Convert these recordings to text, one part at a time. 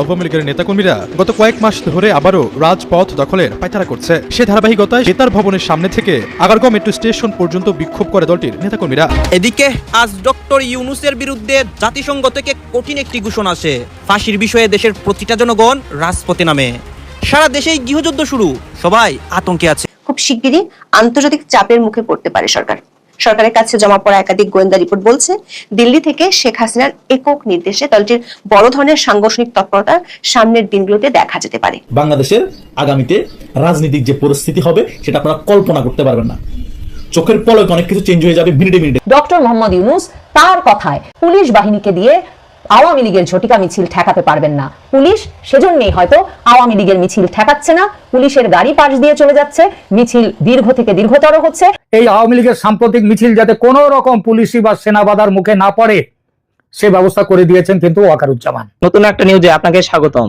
আওয়ামী লীগের নেতাকর্মীরা গত কয়েক মাস ধরে আবারও রাজপথ দখলের পায়তারা করছে। সে ধারাবাহিকতায় বেতার ভবনের সামনে থেকে আগারগাঁও মেট্রো স্টেশন পর্যন্ত বিক্ষোভ করে দলটির নেতাকর্মীরা। এদিকে আজ ডক্টর ইউনুসের বিরুদ্ধে জাতিসংঘ থেকে কঠিন একটি ঘোষণা আসে। ফাঁসির বিষয়ে দেশের প্রতিটা জনগণ রাজপথে নামে। সারা দেশেই গৃহযুদ্ধ শুরু। সবাই আতঙ্কে আছে। খুব শিগগিরই আন্তর্জাতিক চাপের মুখে পড়তে পারে সরকার। সরকারের কাছে জমা পড়া একাধিক গোয়েন্দা রিপোর্ট বলছে দিল্লি থেকে শেখ হাসিনার একক নির্দেশে দলটির বড় ধরনের সাংগঠনিক তৎপরতা সামনের দিনগুলোতে দেখা যেতে পারে। বাংলাদেশের আগামীতে রাজনৈতিক যে পরিস্থিতি হবে সেটা আপনারা কল্পনা করতে পারবেন না। চোখের পলকে অনেক কিছু চেঞ্জ হয়ে যাবে মিনিটে মিনিটে। ডক্টর মোহাম্মদ ইউনুস তার কথায় পুলিশ বাহিনীকে দিয়ে আওয়ামী লীগের ঝটিকা মিছিল ঠেকাতে পারবেন না। পুলিশ সেজন্যই হয়তো আওয়ামী লীগের মিছিল ঠেকাচ্ছে না। পুলিশের গাড়ি পাশ দিয়ে চলে যাচ্ছে। মিছিল দীর্ঘ থেকে দীর্ঘতর হচ্ছে। এই আওয়ামী লীগের সাম্প্রতিক মিছিল যাতে কোনো রকম পুলিশি বা সেনাবাদার মুখে না পড়ে সে ব্যবস্থা করে দিয়েছেন কিন্তু ওয়াকারুজ্জামান। নতুন একটা নিউজে আপনাকে স্বাগতম।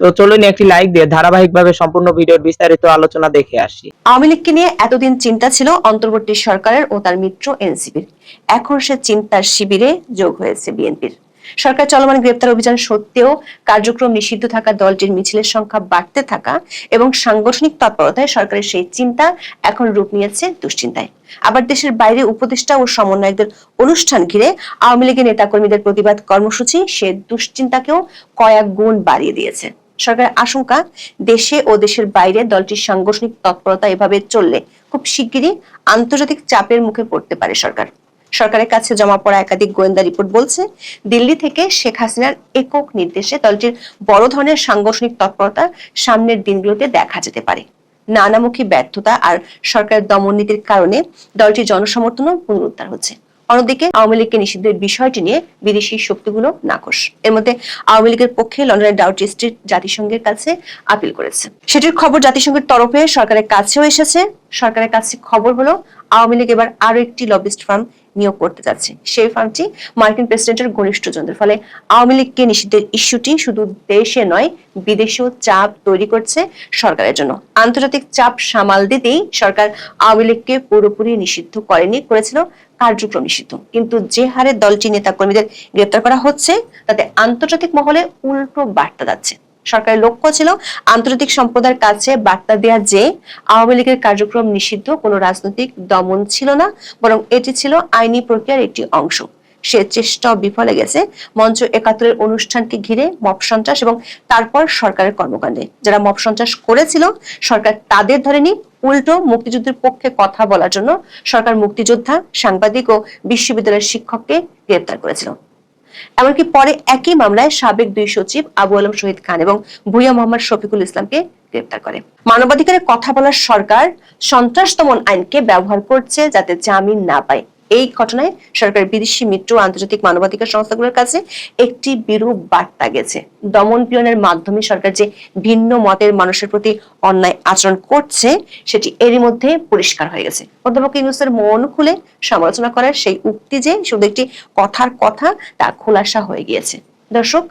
তো চলুন একটি লাইক দিয়ে ধারাবাহিকভাবে সম্পূর্ণ ভিডিওর বিস্তারিত আলোচনা দেখে আসি। আওয়ামী লীগকে নিয়ে এতদিন চিন্তা ছিল অন্তর্বর্তী সরকারের ও তার মিত্র এনসিপির। এখন সে চিন্তার শিবিরে যোগ হয়েছে বিএনপির। সরকার চলমান গ্রেপ্তার অভিযান সত্ত্বেও কার্যক্রম নিষিদ্ধ থাকা দলটির মিছিলের সংখ্যা বাড়তে থাকা এবং সাংগঠনিক তৎপরতায় সরকারের সেই চিন্তা এখন রূপ নিয়েছে দুশ্চিন্তায়। আবার দেশের বাইরে উপদেষ্টা ও সমন্বয়কদের অনুষ্ঠান ঘিরে আওয়ামী লীগের নেতাকর্মীদের প্রতিবাদ কর্মসূচি সে দুশ্চিন্তাকেও কয়েক গুণ বাড়িয়ে দিয়েছে। সরকারের আশঙ্কা, দেশে ও দেশের বাইরে দলটির সাংগঠনিক তৎপরতা এভাবে চললে খুব শিগগিরই আন্তর্জাতিক চাপের মুখে পড়তে পারে সরকার। সরকারের কাছে জমা পড়া একাধিক গোয়েন্দা রিপোর্ট বলছে, দিল্লি থেকে শেখ হাসিনার একক নির্দেশে দলটির বড় ধরনের সাংগঠনিক তৎপরতা সামনের দিনগুলোতে দেখা যেতে পারে। নানামুখী ব্যর্থতা আর সরকারের দমন নীতির কারণে দলটির জনসমর্থনও পুনরুদ্ধার হচ্ছে। অন্যদিকে আওয়ামী লীগকে নিষিদ্ধের বিষয়টি নিয়ে বিদেশি শক্তিগুলো নাকশ এর মধ্যে আওয়ামী লীগের পক্ষে লন্ডনের ডাউটি স্ট্রিট জাতিসংঘের কাছে আপিল করেছে। সেটির খবর জাতিসংঘের তরফে সরকারের কাছেও এসেছে। সরকারের কাছে খবর হলো, আওয়ামী লীগ এবার আরও একটি লবিস্ট ফার্ম নিয়োগ করতে যাচ্ছে। সেই ফার্মটি মার্কিন প্রেসিডেন্টের ঘনিষ্ঠজনদের ফলে আওয়ামী লীগকে নিষিদ্ধের ইস্যুটি শুধু দেশে নয়, বিদেশেও চাপ তৈরি করছে সরকারের জন্য। আন্তর্জাতিক চাপ সামাল দিতেই সরকার আওয়ামী লীগকে পুরোপুরি নিষিদ্ধ করেনি, করেছিল কার্যক্রম নিষিদ্ধ। কিন্তু যে হারে দলটি নেতাকর্মীদের গ্রেপ্তার করা হচ্ছে, তাতে আন্তর্জাতিক মহলে উল্টো বার্তা যাচ্ছে। সরকারের লক্ষ্য ছিল আন্তর্জাতিক সম্প্রদায়ের কাছে বার্তা দেওয়া যে আওয়ামী লীগের কার্যক্রম নিষিদ্ধ, কোনো রাজনৈতিক দমন ছিল না, বরং এটি ছিল আইনি প্রক্রিয়ার একটি অংশ। সে চেষ্টাও বিফলে গেছে। মঞ্চ একাত্তরের অনুষ্ঠানকে ঘিরে মব সন্ত্রাস এবং তারপর সরকারের কর্মকাণ্ডে। যারা মব সন্ত্রাস করেছিল, সরকার তাদের ধরেনি। উল্টো মুক্তিযুদ্ধের পক্ষে কথা বলার জন্য সরকার মুক্তিযোদ্ধা, সাংবাদিক ও বিশ্ববিদ্যালয়ের শিক্ষককে গ্রেপ্তার করেছিল। এমনকি পরে একই মামলায় সাবেক দুই সচিব আবু আলম শহীদ খান এবং ভুইয়া মোহাম্মদ শফিকুল ইসলামকে গ্রেপ্তার করে। মানবাধিকারের কথা বলার সরকার সন্ত্রাস দমন আইনকে ব্যবহার করছে যাতে জামিন না পায়। এই ঘটনায় সরকার বিদেশি মিত্র আন্তর্জাতিক মানবাধিকার সংস্থাগুলোর কাছে একটি বিরূপ বার্তা গেছে। দমন পীড়নের মাধ্যমে সরকার যে ভিন্ন মতের মানুষের প্রতি অন্যায় আচরণ করছে, সেটি এরই মধ্যে পরিষ্কার হয়ে গেছে। অধ্যাপক ইউনুসের মন খুলে সমালোচনা করার সেই উক্তি যে, শুধু একটি কথার কথা, তা খোলাসা হয়ে গিয়েছে। দর্শক,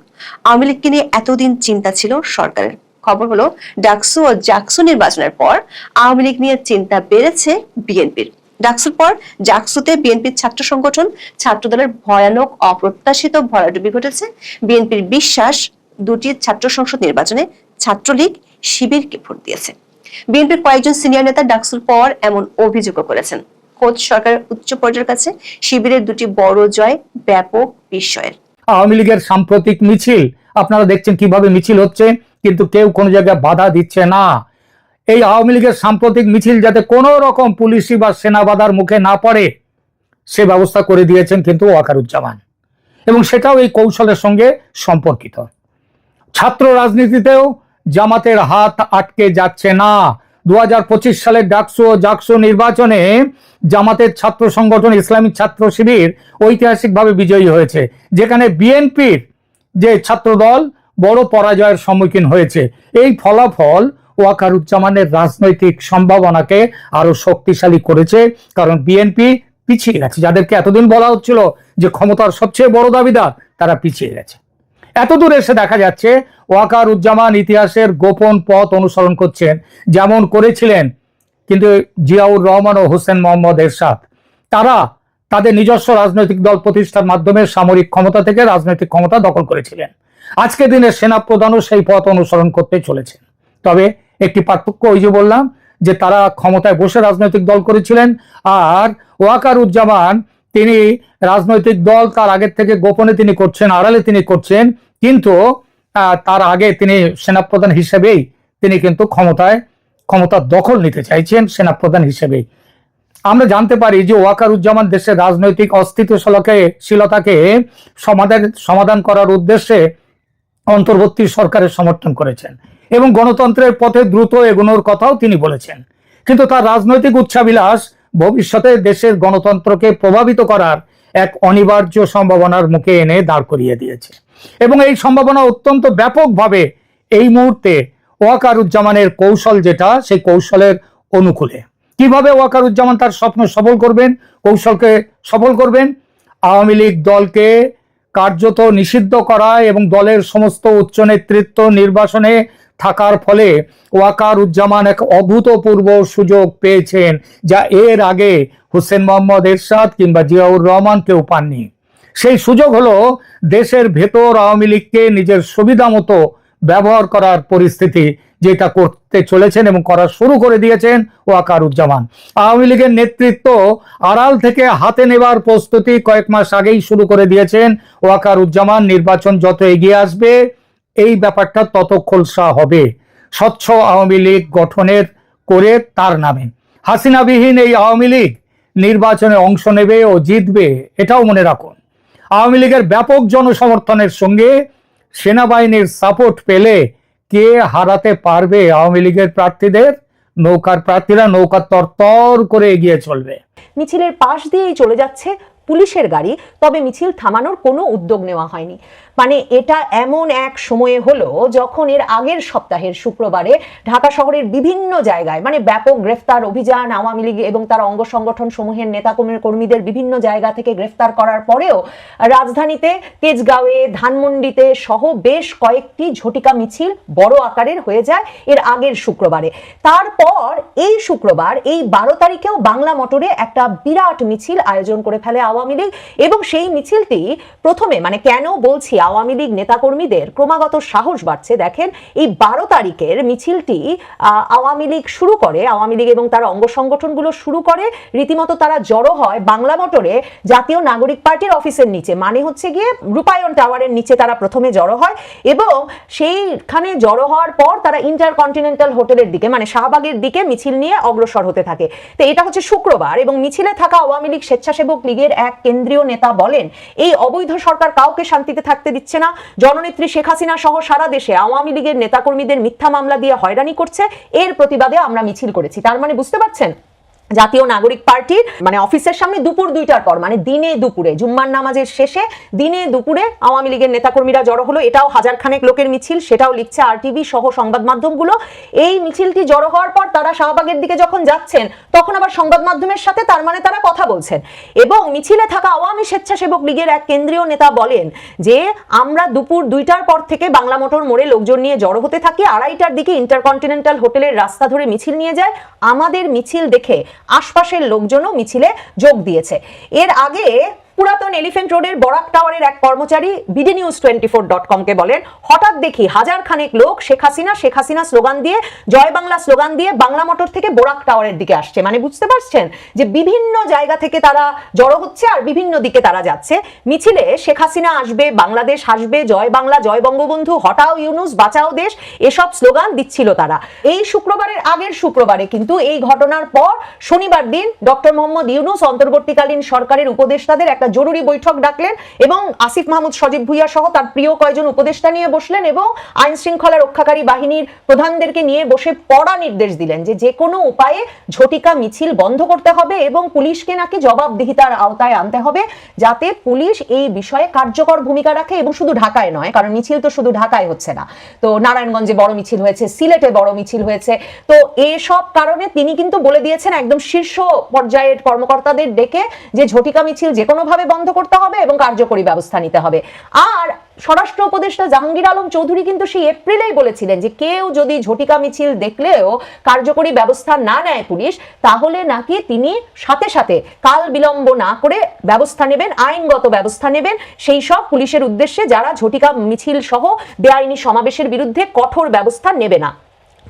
আওয়ামী লীগকে নিয়ে এতদিন চিন্তা ছিল সরকারের। খবর হলো, ডাকসু ও জাকসু নির্বাচনের পর আওয়ামী লীগ নিয়ে চিন্তা বেড়েছে বিএনপির। ডাকসুর পর জাকসুতে বিএনপির ছাত্র সংগঠন ছাত্রদলের ভয়ানক, অপ্রত্যাশিত ভরাডুবি ঘটেছে। বিএনপির বিশ্বাস, দুটি ছাত্র সংসদ নির্বাচনে ছাত্রলীগ শিবিরকে ভোট দিয়েছে। বিএনপির কয়েকজন সিনিয়র নেতা ডাকসুর পর এমন অভিযোগও করেছেন। খোদ সরকারের উচ্চ পর্যায়ের কাছে শিবিরের দুটি বড় জয় ব্যাপক বিস্ময়ের। আওয়ামী লীগের সাম্প্রতিক মিছিল, আপনারা দেখছেন কীভাবে মিছিল হচ্ছে, কিন্তু কেউ কোনো জায়গায় বাধা দিচ্ছে না। এই আওয়ামী লীগের সাম্প্রতিক মিছিল যাতে কোনো রকম পুলিশি বা সেনা বাধার মুখে না পড়ে, সে ব্যবস্থা করে দিয়েছেন কিন্তু ওয়াকারুজ্জামান। এবং সেটাও এই কৌশলের সঙ্গে সম্পর্কিত। ছাত্র রাজনীতিতেও জামাতের হাত আটকে যাচ্ছে না। দু হাজার পঁচিশ সালের ডাকসু ও জাকসু নির্বাচনে জামাতের ছাত্র সংগঠন ইসলামিক ছাত্র শিবির ঐতিহাসিকভাবে বিজয়ী হয়েছে, যেখানে বিএনপির যে ছাত্রদল বড় পরাজয়ের সম্মুখীন হয়েছে। এই ফলাফল ওয়াকারুজ্জামানের রাজনৈতিক সম্ভাবনাকে আরও শক্তিশালী করেছে, কারণ বিএনপি পিছিয়ে গেছে। যাদেরকে এতদিন বলা হচ্ছিল যে ক্ষমতার সবচেয়ে বড় দাবিদার, তারা পিছিয়ে গেছে। এতদূর এসে দেখা যাচ্ছে ওয়াকার উজ্জামান ইতিহাসের গোপন পথ অনুসরণ করছেন, যেমন করেছিলেন কিন্তু জিয়াউর রহমান ও হোসেন মোহাম্মদ এরশাদ। তারা তাদের নিজস্ব রাজনৈতিক দল প্রতিষ্ঠার মাধ্যমে সামরিক ক্ষমতা থেকে রাজনৈতিক ক্ষমতা দখল করেছিলেন। আজকে দিনে সেনা প্রধানও সেই পথ অনুসরণ করতে চলেছেন। তবে একটি পার্থক্য ওই যে বললাম, যে তারা ক্ষমতায় বসে রাজনৈতিক দল করেছিলেন আর ওয়াকার উজ্জামান তিনি রাজনৈতিক দল তার আগের থেকে গোপনে তিনি করছেন, আড়ালে তিনি করছেন, কিন্তু তার আগে তিনি সেনাপ্রধান হিসেবেই তিনি কিন্তু ক্ষমতায় ক্ষমতার দখল নিতে চাইছেন সেনাপ্রধান হিসেবেই। আমরা জানতে পারি যে ওয়াকারুজ্জামান দেশের রাজনৈতিক অস্তিত্বশীলকে, শীলতাকে সমাধান সমাধান করার উদ্দেশ্যে অন্তর্বর্তী সরকারের সমর্থন করেছেন। এবং গণতন্ত্রের পথে দ্রুত এগোনোর কথাও তিনি বলেছেন। কিন্তু তার রাজনৈতিক উচ্চাবিলাস ভবিষ্যতে দেশের গণতন্ত্রকে প্রভাবিত করার এক অনিবার্য সম্ভাবনার মুখে এনে দাঁড় করিয়ে দিয়েছে। এবং এই সম্ভাবনা অত্যন্ত ব্যাপকভাবে এই মুহূর্তে ওয়াকারুজ্জামানের কৌশল যেটা, সেই কৌশলের অনুকূলে। কীভাবে ওয়াকারুজ্জামান তার স্বপ্ন সফল করবেন, কৌশলকে সফল করবেন? আওয়ামী লীগ দলকে কার্যত নিষিদ্ধ করা এবং দলের সমস্ত উচ্চ নেতৃত্ব নির্বাসনে থাকার ফলে ওয়াকার উজ্জামান এক অভূতপূর্ব সুযোগ পেয়েছেন, যা এর আগে হোসেন মোহাম্মদ এরশাদ কিংবা জিয়াউর রহমান কেউ পাননি। সেই সুযোগ হলো দেশের ভেতর আওয়ামী লীগকে নিজের সুবিধা মতো ব্যবহার করার পরিস্থিতি, যেটা করতে চলেছেন এবং করা শুরু করে দিয়েছেন ওয়াকারুজ্জামান। আওয়ামী লীগের নেতৃত্ব আড়াল থেকে হাতে নেবার প্রস্তুতি কয়েক মাস আগেই শুরু করে দিয়েছেন ওয়াকারুজ্জামান। নির্বাচন যত এগিয়ে আসবে এই ব্যাপারটা তত খোলসা হবে। স্বচ্ছ আওয়ামী লীগ গঠনের করে তার নামে। হাসিনাবিহীন এই আওয়ামী লীগ নির্বাচনে অংশ নেবে ও জিতবে এটাও মনে রাখুন। আওয়ামী লীগের ব্যাপক জনসমর্থনের সঙ্গে সেনাবাহিনীর সাপোর্ট পেলে কে হারাতে পারবে আওয়ামী লীগের প্রার্থীদের? নৌকার প্রার্থীরা নৌকা তরতর করে এগিয়ে চলবে। মিছিলের পাশ দিয়েই চলে যাচ্ছে পুলিশের গাড়ি, তবে মিছিল থামানোর কোনো উদ্যোগ নেওয়া হয়নি। মানে এটা এমন এক সময়ে হলো যখন এর আগের সপ্তাহের শুক্রবারে ঢাকা শহরের বিভিন্ন জায়গায় মানে ব্যাপক গ্রেফতার অভিযান আওয়ামী লীগ এবং তার অঙ্গ সংগঠন সমূহের নেতাকর্মীর কর্মীদের বিভিন্ন জায়গা থেকে গ্রেফতার করার পরেও রাজধানীতে তেজগাঁওয়ে, ধানমন্ডিতে সহ বেশ কয়েকটি ঝটিকা মিছিল বড় আকারের হয়ে যায় এর আগের শুক্রবারে। তারপর এই শুক্রবার এই বারো তারিখেও বাংলা মোটরে একটা বিরাট মিছিল আয়োজন করে ফেলে আওয়ামী লীগ এবং সেই মিছিলটি প্রথমে মানে কেন বলছি আওয়ামী লীগ নেতাকর্মীদের ক্রমাগত সাহস বাড়ছে। দেখেন, এই বারো তারিখের মিছিলটি আওয়ামী লীগ শুরু করে, আওয়ামী লীগ এবং তার অঙ্গ সংগঠনগুলো শুরু করে, রীতিমতো তারা জড়ো হয় বাংলা মোটরে জাতীয় নাগরিক পার্টির অফিসের নিচে। মানে হচ্ছে গিয়ে রূপায়ণ টাওয়ারের নিচে তারা প্রথমে জড়ো হয় এবং সেইখানে জড়ো হওয়ার পর তারা ইন্টারকন্টিনেন্টাল হোটেলের দিকে মানে শাহবাগের দিকে মিছিল নিয়ে অগ্রসর হতে থাকে। তো এটা হচ্ছে শুক্রবার এবং মিছিলে থাকা আওয়ামী লীগ স্বেচ্ছাসেবক লীগের এক কেন্দ্রীয় নেতা বলেন, এই অবৈধ সরকার কাউকে শান্তিতে থাকতে দিচ্ছে না। জননেত্রী শেখ হাসিনা সহ সারা দেশে আওয়ামী লীগের নেতাকর্মীদের মিথ্যা মামলা দিয়ে হয়রানি করছে। এর প্রতিবাদে আমরা মিছিল করেছি। তার মানে বুঝতে পারছেন? জাতীয় নাগরিক পার্টির মানে অফিসের সামনে দুপুর দুইটার পর মানে দিনে দুপুরে, জুম্মার নামাজের শেষে দিনে দুপুরে আওয়ামী লীগের নেতাকর্মীরা জড়ো হলো। এটাও হাজার খানেক লোকের মিছিল, সেটাও লিখছে আরটিভি সহ সংবাদ মাধ্যমগুলো। এই মিছিলটি জড়ো হওয়ার পর তারা শাহবাগের দিকে যখন যাচ্ছেন, তখন আবার সংবাদ মাধ্যমের সাথে তার মানে তারা কথা বলছেন। এবং মিছিলে থাকা আওয়ামী স্বেচ্ছাসেবক লীগের এক কেন্দ্রীয় নেতা বলেন যে, আমরা দুপুর দুইটার পর থেকে বাংলা মোটর মোড়ে লোকজন নিয়ে জড়ো হতে থাকি। আড়াইটার দিকে ইন্টারকন্টিনেন্টাল হোটেলের রাস্তা ধরে মিছিল নিয়ে যায়। আমাদের মিছিল দেখে আশপাশের লোকজনও মিছিলে যোগ দিয়েছে। এর আগে পুরাতন এলিফেন্ট রোডের বরাক টাওয়ারের এক কর্মচারী BD news twenty four dot কমকে বলেন, হঠাৎ দেখি হাজার খানেক লোক শেখ হাসিনা শেখ হাসিনা স্লোগান দিয়ে, জয় বাংলা স্লোগান দিয়ে বাংলা মোটর থেকে বোরাক টাওয়ারের দিকে আসছে। মানে বুঝতে পারছেন যে বিভিন্ন জায়গা থেকে তারা জড়ো হচ্ছে আর বিভিন্ন দিকে তারা যাচ্ছে। মিছিলে শেখ হাসিনা আসবে, বাংলাদেশ আসবে, জয় বাংলা, জয় বঙ্গবন্ধু, হটাও ইউনুস, বাঁচাও দেশ, এসব স্লোগান দিচ্ছিল তারা। এই শুক্রবারের আগের শুক্রবারে কিন্তু এই ঘটনার পর শনিবার দিন ডক্টর মোহাম্মদ ইউনুস অন্তর্বর্তীকালীন সরকারের উপদেষ্টাদের একটা জরুরি বৈঠক ডাকলেন এবং আসিফ মাহমুদ সজীব ভুইয়া সহ তার প্রিয় কয়েকজন উপদেষ্টা নিয়ে বসলেন এবং আইন শৃঙ্খলা রক্ষাকারী বাহিনীর প্রধানদেরকে নিয়ে বসে পড়া নির্দেশ দিলেন যে যে কোনো উপায়ে ঝটিকা মিছিল বন্ধ করতে হবে এবং পুলিশকে নাকি জবাবদিহিতার আওতায় আনতে হবে যাতে পুলিশ এই বিষয়ে কার্যকর ভূমিকা রাখে এবং শুধু ঢাকায় নয়, কারণ মিছিল তো শুধু ঢাকায় হচ্ছে না। তো নারায়ণগঞ্জে বড় মিছিল হয়েছে, সিলেটে বড় মিছিল হয়েছে। তো এসব কারণে তিনি কিন্তু বলে দিয়েছেন একদম শীর্ষ পর্যায়ের কর্মকর্তাদের ডেকে যে ঝটিকা মিছিল যে কোনোভাবে বন্ধ করতে হবে এবং কার্যকরী ব্যবস্থা নিতে হবে। আর স্বরাষ্ট্র উপদেষ্টা জাহাঙ্গীর আলম চৌধুরী কিন্তু সেই এপ্রিলেই বলেছিলেন যে কেউ যদি ঝটিকা মিছিল দেখলেও কার্যকরী ব্যবস্থা না নেয় পুলিশ, তাহলে নাকি তিনি সাথে সাথে কাল বিলম্ব না করে ব্যবস্থা নেবেন, আইনগত ব্যবস্থা নেবেন। সেই সব পুলিশের উদ্দেশ্যে যারা ঝটিকা মিছিল সহ বেআইনি সমাবেশের বিরুদ্ধে কঠোর ব্যবস্থা নেবে না।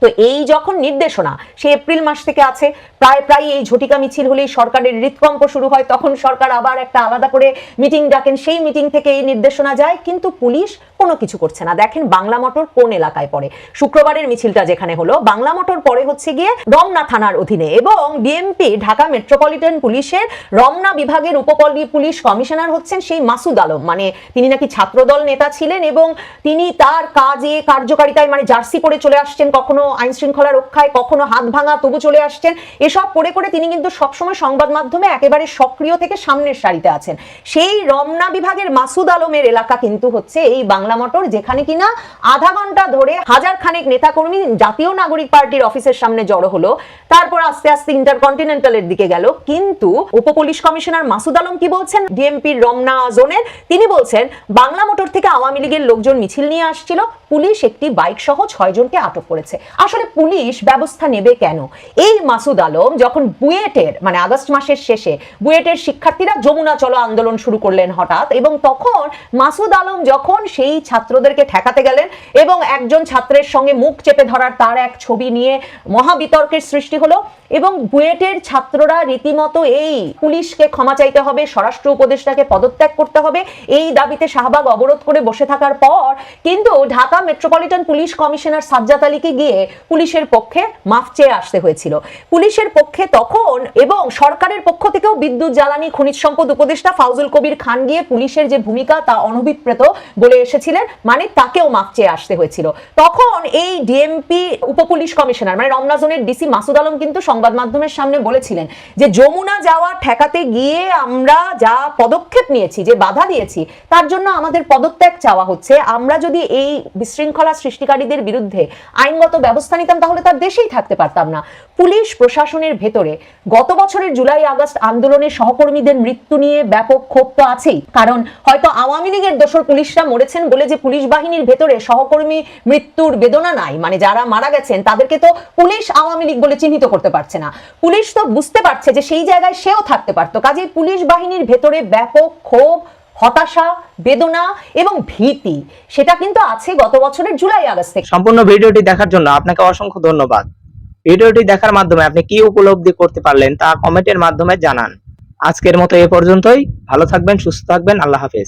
তো এই যখন নির্দেশনা, সে এপ্রিল মাস থেকে আছে, প্রায় প্রায় এই ঝটিকা মিছিল হলেই সরকারের হৃদকম্প শুরু হয়, তখন সরকার আবার একটা আলাদা করে মিটিং ডাকেন। সেই মিটিং থেকে এই নির্দেশনা যায়, কিন্তু পুলিশ কোনো কিছু করছে না। দেখেন বাংলা মোটর কোন এলাকায় পড়ে। শুক্রবারের মিছিলটা যেখানে হলো, বাংলা মোটর পরে হচ্ছে গিয়ে রমনা থানার অধীনে এবং ডিএমপি ঢাকা মেট্রোপলিটন পুলিশের রমনা বিভাগের উপপল্লী পুলিশ কমিশনার হচ্ছেন সেই মাসুদ আলম। মানে তিনি নাকি ছাত্রদল নেতা ছিলেন এবং তিনি তার কাজে, কার্যকারিতায় মানে জার্সি পরে চলে আসছেন কখনো আইন শৃঙ্খলা রক্ষায় কখনো হাত ভাঙা তবু চলে আসছেন। এসব করে করে তিনি কিন্তু সবসময় সংবাদ মাধ্যমে একেবারে সক্রিয় থেকে সামনের সারিতে আছেন। সেই রমনা বিভাগের মাসুদ আলমের এলাকা কিন্তু হচ্ছে এই বাংলা মোটর, যেখানে কিনা আধা ঘণ্টা ধরে হাজার খানেক নেতাকর্মী জাতীয় নাগরিক পার্টির অফিসের সামনে জড়ো হলো। তারপর আস্তে আস্তে ইন্টারকন্টিনেন্টালের দিকে গেল। কিন্তু উপপুলিশ কমিশনার মাসুদ আলম কি বলছেন? ডিএমপির রমনা জোনের তিনি বলছেন, বাংলা মোটর থেকে আওয়ামী লীগের লোকজন মিছিল নিয়ে আসছিল। পুলিশ একটি বাইক সহ ছয় জনকে আটক করেছে। আসলে পুলিশ ব্যবস্থা নেবে কেন? এই মাসুদ আলম যখন বুয়েটের মানে আগস্ট মাসের শেষে বুয়েটের শিক্ষার্থীরা যমুনা চলো আন্দোলন শুরু করলেন হঠাৎ এবং তখন মাসুদ আলম যখন সেই ছাত্রদেরকে ঠেকাতে গেলেন এবং একজন ছাত্রের সঙ্গে মুখ চেপে ধরার তার এক ছবি নিয়ে মহাবিতর্কের সৃষ্টি হলো এবং বুয়েটের ছাত্ররা রীতিমতো এই পুলিশকে ক্ষমা চাইতে হবে, স্বরাষ্ট্র উপদেষ্টাকে পদত্যাগ করতে হবে, এই দাবিতে শাহবাগ অবরোধ করে বসে থাকার পর কিন্তু Dhaka metropolitan police commissioner Sajjad আলীকে গিয়ে পুলিশের পক্ষে মাফ চেয়ে আসতে হয়েছিল। পুলিশের পক্ষে তখন এবং সরকারের পক্ষ থেকেও বিদ্যুৎ, জ্বালানি, খনিজ সম্পদ উপদেষ্টা ফাউজুল কবির খান গিয়ে পুলিশের যে ভূমিকা তা অনভিপ্রেত বলে এসেছিলেন মানে তাকেও মাফ চেয়ে আসতে হয়েছিল। তখন এই ডিএমপি উপপুলিশ কমিশনার মানে রমনাজনের ডিসি মাসুদ আলম কিন্তু সংবাদ মাধ্যমের সামনে বলেছিলেন যে, যমুনা যাওয়া ঠেকাতে গিয়ে আমরা যা পদক্ষেপ নিয়েছি, যে বাধা দিয়েছি, তার জন্য আমাদের পদত্যাগ চাওয়া হচ্ছে। আমরা যদি এই বিশৃঙ্খলা সৃষ্টিকারীদের বিরুদ্ধে আইনগত ব্যবস্থা নিতাম, তাহলে তার দেশেই থাকতে পারতাম না। পুলিশ প্রশাসনের ভেতরে গত বছরের জুলাই আগস্ট আন্দোলনের সহকর্মীদের মৃত্যু নিয়ে ব্যাপক ক্ষোভ তো আছেই। কারণ হয়তো আওয়ামী লীগের দোসর পুলিশরা মরেছেন বলে যে পুলিশ বাহিনীর ভেতরে সহকর্মী মৃত্যুর বেদনা নাই। মানে যারা মারা গেছেন, তাদেরকে তো পুলিশ আওয়ামী লীগ বলে চিহ্নিত করতে পারছে না। পুলিশ তো বুঝতে পারছে যে সেই জায়গায় সেও থাকতে পারতো। কাজেই পুলিশ বাহিনীর ভেতরে ব্যাপক ক্ষোভ হতাশা, বেদনা এবং ভীতি, সেটা কিন্তু আছে গত বছরের জুলাই আগস্ট থেকে। সম্পূর্ণ ভিডিওটি দেখার জন্য আপনাকে অসংখ্য ধন্যবাদ। ভিডিওটি দেখার মাধ্যমে আপনি কি উপলব্ধি করতে পারলেন তা কমেন্টের মাধ্যমে জানান। আজকের মতো এ পর্যন্তই। ভালো থাকবেন, সুস্থ থাকবেন। আল্লাহ হাফেজ।